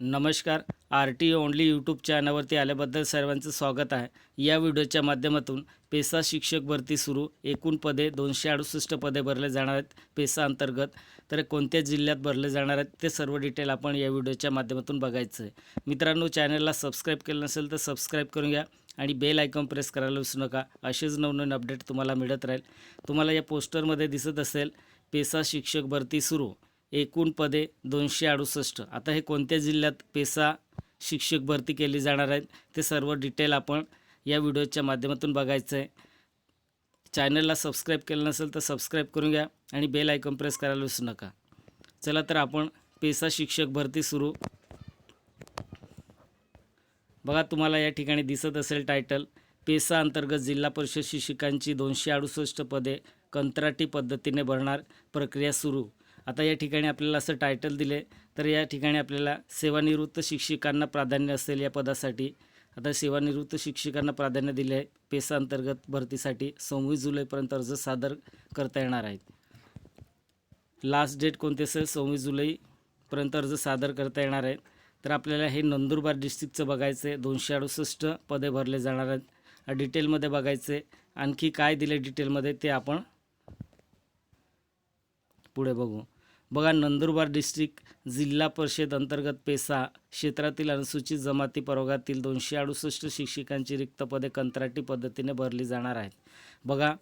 नमस्कार R T only YouTube चॅनलवरती आल्याबद्दल सर्वांचं स्वागत आहे. या व्हिडिओच्या माध्यमातून पेसा शिक्षक भरती सुरू एकूण पदे दोनशे अडुसष्ट पदे भरले जाणार आहेत पेसा अंतर्गत. तर कोणत्या जिल्ह्यात भरले जाणार आहेत ते सर्व डिटेल आपण या व्हिडिओच्या माध्यमातून बघायचं आहे. मित्रांनो चॅनलला सबस्क्राईब केलं नसेल तर सबस्क्राईब करून घ्या आणि बेल आयकॉन प्रेस करायला विसरू नका. असेच नवनवीन अपडेट तुम्हाला मिळत राहील. तुम्हाला या पोस्टरमध्ये दिसत असेल पेसा शिक्षक भरती सुरू. एकूण पदे दोनशे अडुसष्ट. आता हे कोणत्या जिल्ह्यात पेसा शिक्षक भरती केली जाणार आहेत ते सर्व डिटेल आपण या व्हिडिओच्या माध्यमातून बघायचं आहे चॅनलला सबस्क्राईब केलं नसेल तर सबस्क्राईब करून घ्या आणि बेल आयकॉन प्रेस करायला विसरू नका. चला तर आपण पेसा शिक्षक भरती सुरू. बघा तुम्हाला या ठिकाणी दिसत असेल टायटल पेसा अंतर्गत जिल्हा परिषद शिक्षकांची दोनशे अडुसष्ट पदे कंत्राटी पद्धतीने भरणार प्रक्रिया सुरू. आता या ठिकाणी आपल्याला असं टायटल दिले तर या ठिकाणी आपल्याला सेवानिवृत्त शिक्षकांना प्राधान्य असेल या पदासाठी. आता सेवानिवृत्त शिक्षकांना प्राधान्य दिले आहे. पेसा अंतर्गत भरतीसाठी सव्वीस जुलैपर्यंत अर्ज सादर करता येणार आहेत. लास्ट डेट कोणते असेल? सव्वीस जुलैपर्यंत अर्ज सादर करता येणार आहेत. तर आपल्याला हे नंदुरबार डिस्ट्रिक्टचं बघायचं आहे दोनशे अडुसष्ट पदे भरले जाणार आहेत. डिटेलमध्ये बघायचे आणखी काय दिले डिटेलमध्ये ते आपण पुढे बघू. बघा नंदुरबार डिस्ट्रिक्ट जिल्हा परिषद अंतर्गत पेसा क्षेत्रातील अनुसूचित जमाती प्रवर्गातील दोनशे अडुसष्ट शिक्षकांची रिक्त पदे कंत्राटी पद्धतीने भरली जाणार आहेत. बघा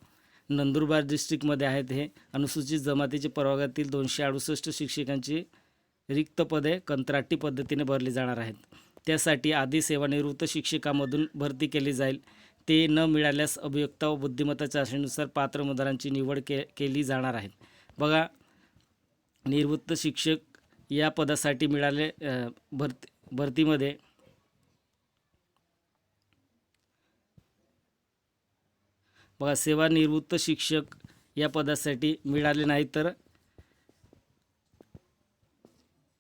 नंदुरबार डिस्ट्रिक्टमध्ये आहेत हे. अनुसूचित जमातीच्या प्रवर्गातील दोनशे अडुसष्ट शिक्षकांची रिक्त पदे कंत्राटी पद्धतीने भरली जाणार आहेत. त्यासाठी आधी सेवानिवृत्त शिक्षकामधून भरती केली जाईल. ते न मिळाल्यास अभियुक्ता व बुद्धिमत्ता चाचणीनुसार पात्र मतदारांची निवड के केली जाणार आहेत. बघा निवृत्त शिक्षक या पदासाठी मिळाले भरती भरतीमध्ये. बघा सेवानिवृत्त शिक्षक या पदासाठी मिळाले नाही तर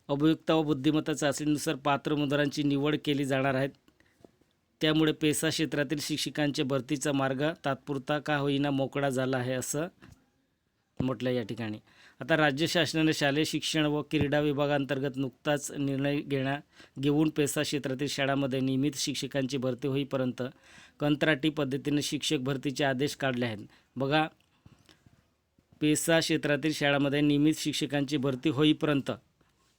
अभियुक्ता व बुद्धिमत्ता चाचणीनुसार पात्र उमेदवारांची निवड केली जाणार आहेत. त्यामुळे पेसा क्षेत्रातील शिक्षकांच्या भरतीचा मार्ग तात्पुरता का होईना मोकळा झाला आहे असं म्हटलं या ठिकाणी. आता राज्य शासनाने शालेय शिक्षण व क्रीडा विभागांतर्गत नुकताच निर्णय घेण्या घेऊन पेसा क्षेत्रातील शाळांमध्ये नियमित शिक्षकांची भरती होईपर्यंत कंत्राटी पद्धतीने शिक्षक भरतीचे आदेश काढले आहेत. बघा पेसा क्षेत्रातील शाळांमध्ये नियमित शिक्षकांची भरती होईपर्यंत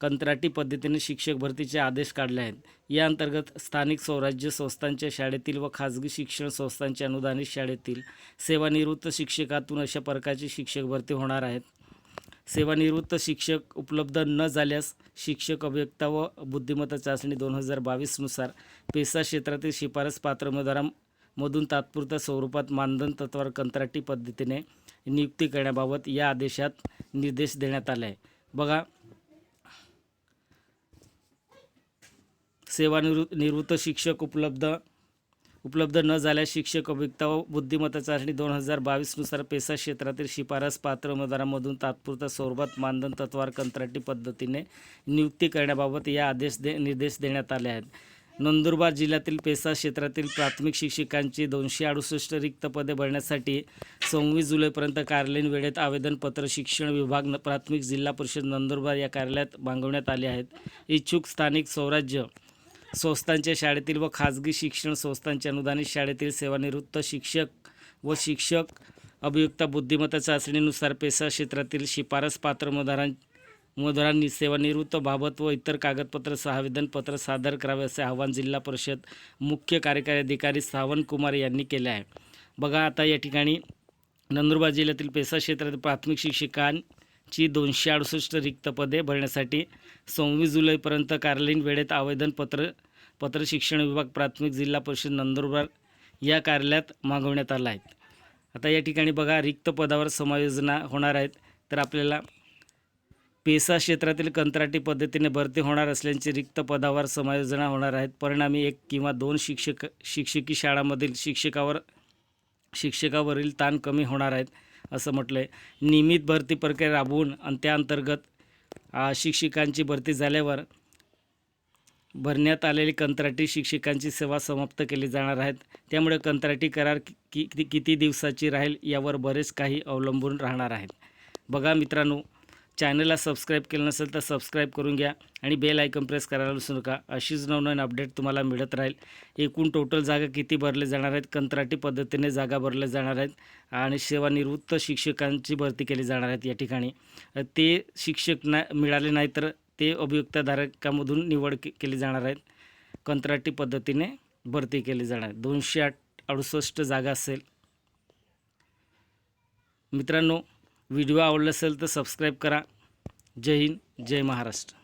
कंत्राटी पद्धतीने शिक्षक भरतीचे आदेश काढले आहेत. या अंतर्गत स्थानिक स्वराज्य संस्थांच्या शाळेतील व खाजगी शिक्षण संस्थांच्या अनुदानित शाळेतील सेवानिवृत्त शिक्षकातून अशा प्रकारची शिक्षक भरती होणार आहेत. सेवानिवृत्त शिक्षक उपलब्ध न झाल्यास शिक्षक अभियक्ता व बुद्धिमत्ता चाचणी दोन हजार बावीसनुसार पेसा क्षेत्रातील शिफारस पात्र उमेदवारांमधून तात्पुरत्या स्वरूपात मानधन तत्वावर कंत्राटी पद्धतीने नियुक्ती करण्याबाबत या आदेशात निर्देश देण्यात आला आहे. बघा सेवानिवृत्त निवृत्त शिक्षक उपलब्ध उपलब्ध न झाल्यास शिक्षक अभियुक्ता व बुद्धिमत्ता चाचणी दोन हजार बावीसनुसार पेसा क्षेत्रातील शिफारस पात्र उमेदवारांमधून तात्पुरत्या स्वरूपात मानधन तत्वावर कंत्राटी पद्धतीने नियुक्ती करण्याबाबत या आदेश दे निर्देश देण्यात आले आहेत. नंदुरबार जिल्ह्यातील पेसा क्षेत्रातील प्राथमिक शिक्षकांची दोनशे अडुसष्ट रिक्त पदे भरण्यासाठी सव्वीस जुलैपर्यंत कार्यालयीन वेळेत आवेदनपत्र शिक्षण विभाग न- प्राथमिक जिल्हा परिषद नंदुरबार या कार्यालयात मागवण्यात आले आहेत. इच्छुक स्थानिक स्वराज्य संस्थांच्या शाळेतील व खाजगी शिक्षण संस्थांच्या अनुदानित शाळेतील सेवानिवृत्त शिक्षक व शिक्षक अभियुक्ता बुद्धिमत्ता चाचणीनुसार पेसा क्षेत्रातील शिफारस पात्र उमेदवारां उमेदवारांनी सेवानिवृत्त बाबत व इतर कागदपत्र आवेदनपत्र सादर करावे असे आवाहन जिल्हा परिषद मुख्य कार्यकारी अधिकारी सावंत कुमार यांनी केले आहे. बघा आता या ठिकाणी नंदुरबार जिल्ह्यातील पेसा क्षेत्रातील प्राथमिक ची दोनशे अडुसष्ट रिक्त पदे भरण्यासाठी सव्वीस जुलैपर्यंत कार्यालयीन वेळेत आवेदनपत्र पत्र शिक्षण विभाग प्राथमिक जिल्हा परिषद नंदुरबार या कार्यालयात मागवण्यात आला आहे. आता या ठिकाणी बघा रिक्त पदावर समायोजना होणार आहेत. तर आपल्याला पेसा क्षेत्रातील कंत्राटी पद्धतीने भरती होणार असल्याचे रिक्त पदावर समायोजना होणार आहेत. परिणामी एक किंवा दोन शिक्षक शिक्षकी शाळांमधील शिक्षकावर शिक्षकावरील ताण कमी होणार आहेत. असं म्हटलं आहे नियमित भरती प्रक्रिया राबवून आणि त्या अंतर्गत शिक्षकांची भरती झाल्यावर भरण्यात आलेली कंत्राटी शिक्षकांची सेवा समाप्त केली जाणार आहेत. त्यामुळे कंत्राटी करार कि किती दिवसाची राहील यावर बरेच काही अवलंबून राहणार आहेत. बघा मित्रांनो चॅनलला सबस्क्राईब केलं नसेल तर सबस्क्राईब करून घ्या आणि बेल आयकन प्रेस करायला विसरू नका. अशीच नवनवीन अपडेट तुम्हाला मिळत राहील. एकूण टोटल जागा किती भरले जाणार आहेत? कंत्राटी पद्धतीने जागा भरल्या जाणार आहेत आणि सेवानिवृत्त शिक्षकांची भरती केली जाणार आहेत या ठिकाणी. ते शिक्षक ना मिळाले नाही तर ते अभियुक्तधारकामधून निवड के केली जाणार आहेत. कंत्राटी पद्धतीने भरती केली जाणार आहे दोनशे आठ अडुसष्ट जागा असेल. मित्रांनो व्हिडिओ आवडला असेल तर सबस्क्राईब करा. जय हिंद जय महाराष्ट्र.